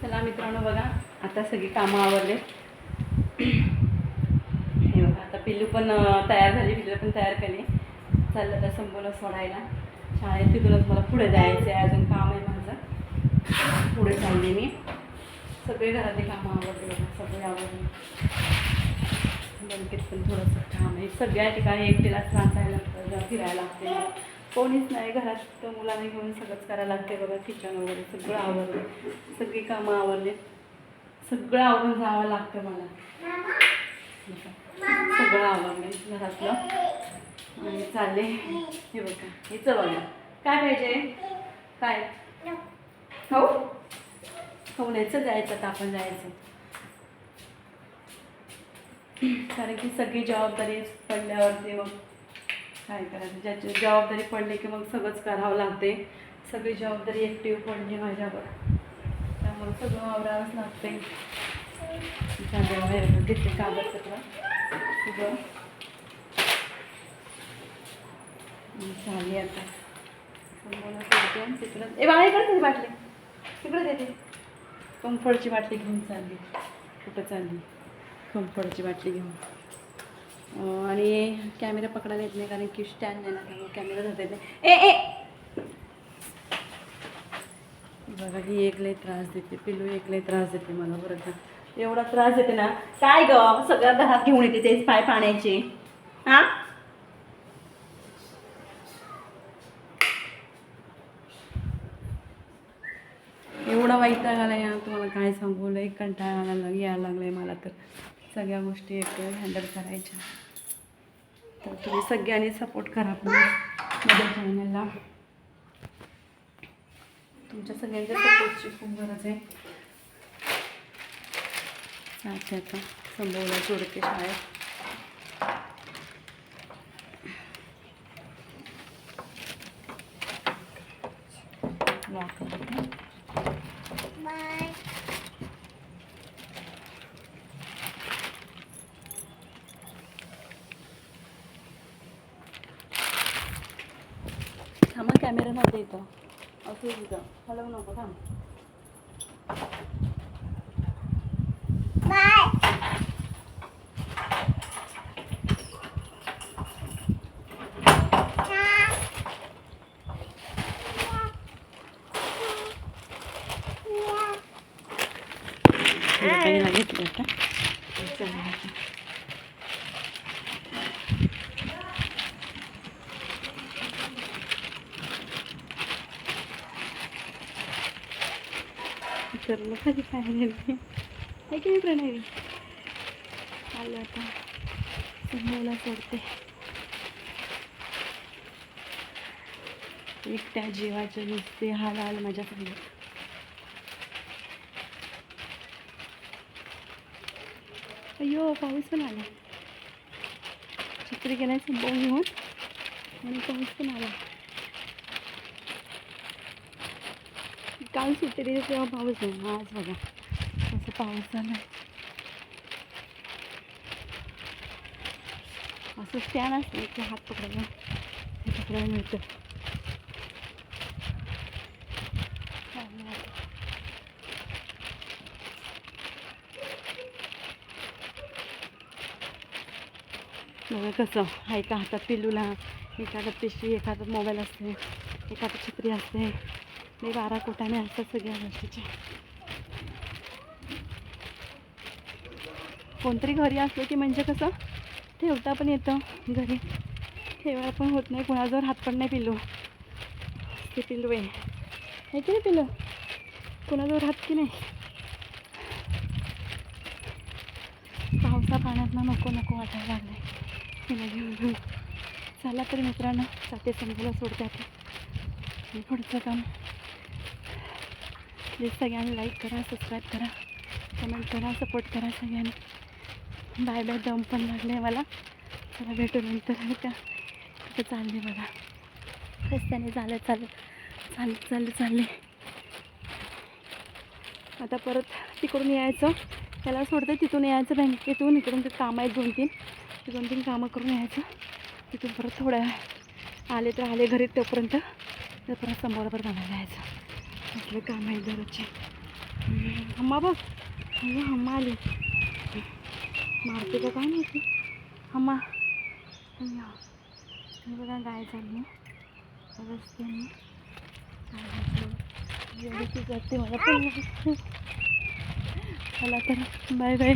चला मित्रांनो बघा आता सगळी कामं आवरले. हे बघा आता पिल्लू पण तयार झाली पिल्लू पण तयार केली. चाललं आता संपूर्ण सोडायला. शाळेत तिथूनच मला पुढे जायचं आहे अजून काम आहे माझं. पुढे चालले मी. सगळे घरातले कामं आवडले बघा सगळे आवडले बँकेत पण थोडंसं काम आहे. सगळ्या ठिकाणी एकटीला सांगायला लागतं फिरायला लागते. कोणीच नाही घरात तर मुलांना घेऊन सगळंच करायला लागते बघा किचन वगैरे सगळं आवडलं सगळी कामं आवडले सगळं आवडून जावं लागतं मला. सगळं आवरले घरातलं. आणि चालले. हे बघा हेच बघा काय पाहिजे? काय? खाऊ? खाऊ न्यायचं जायचं आता आपण जायचं. कारण की सगळी जबाबदारी पडल्यावरती मग काय करायचं? ज्याची जबाबदारी पडली की मग सगळंच करावं लागते. सगळी जबाबदारी ॲक्टिव्ह पडली माझ्यावर. त्यामुळे सगळं वावरावंच लागते बाहेर घेतले कागदपत्र. सगळं. झाली आता. तिकडं. ए बाळा इकडे बाटली. तिकडे देते कम्फर्टची बाटली घेऊन चालली. कुठं चालली? कम्फर्टची बाटली घेऊन. आणि कॅमेरा पकडायला येत नाही कारण की स्टँड नाही ना कॅमेरा धरता येत नाही. ए ए! बघा ही एक त्रास देते. पिलू एक त्रास देते मला बरं का एवढा त्रास देते ना. काय ग? सगळ्या घरात घेऊन येते तेच पाय पाण्याचे. हां? एवढा वाईट आला या तुम्हाला काय सांगू? लय कंटाळा आला यायला लागलाय मला तर. सगळ्या गोष्टी एक हँडल करायच्या. तर तुम्ही सगळ्यांनी सपोर्ट करा माझ्या चॅनलला तुमच्या सगळ्यांच्या सपोर्टची खूप गरज आहे. अच्छा आता. संभवला जोडते शाळेत. Bye. कॅमेरामध्ये थांबा कॅमेरा येतो असं तिथं. हलवू नको थांब काही घेतलं आता चालेल आता. तर कधी काय नाही. काय की प्रणवी आलं आता समोला सोडते. एकट्या जीवाचे नुसते हाल आल माझ्यासमोर अयो पाऊस पण आला. चित्र गेलाय संपवून घेऊन आणि पाऊस पण आला. काल सुट्टी दिली तेव्हा पाऊस आज बघा असं पाऊस झाला असं स्टँड असतं की हात पकडायला हे पकडायला मिळतं. बघा कसं एका हातात पिलूला एका हातात पिशवी एका हातात मोबाईल असते एका हातात छत्री असते मी बारा कोटाने असतात सगळ्या गोष्टीच्या कोणतरी घरी असलं की म्हणजे कसं? ठेवता पण येतं घरी. ठेवायला पण होत नाही. कोणाजवळ हात पण नाही पिलो ते पिलू आहे. आहे की नाही पिल्लू? कोणाजवळ हात की नाही? पावसा पाण्यातनं नको नको वाटायला लागलं तिला घेऊन चला तर मित्रांनो जाते समजूला सोडते आता. पुढचं काम. प्लीज सगळ्यांनी लाईक करा सबस्क्राईब करा कमेंट करा सपोर्ट करा सगळ्यांनी. बाय बाय दम पण लागले मला. चला भेटू नंतर नाही का कुठं चालले बघा. रस्त्याने चालत चालत चालत चालले चालले आता परत तिकडून यायचं. त्याला सोडते तिथून यायचं बँकेतून. इकडून ते कामं आहेत दोन तीन. ते दोन तीन कामं करून यायचं. तिथून परत थोड्या आले तर आले घरी तोपर्यंत. तर परत समोर परत आणायला यायचं. आपलं काम आहे दररोजचे हम्मा बघ. अगं हम्मा आली. मारते का काय माहिती? हम्मा बघा गाय चालली रस्त्याने एवढी जाते मला पण. माहीत तर बाय बाय.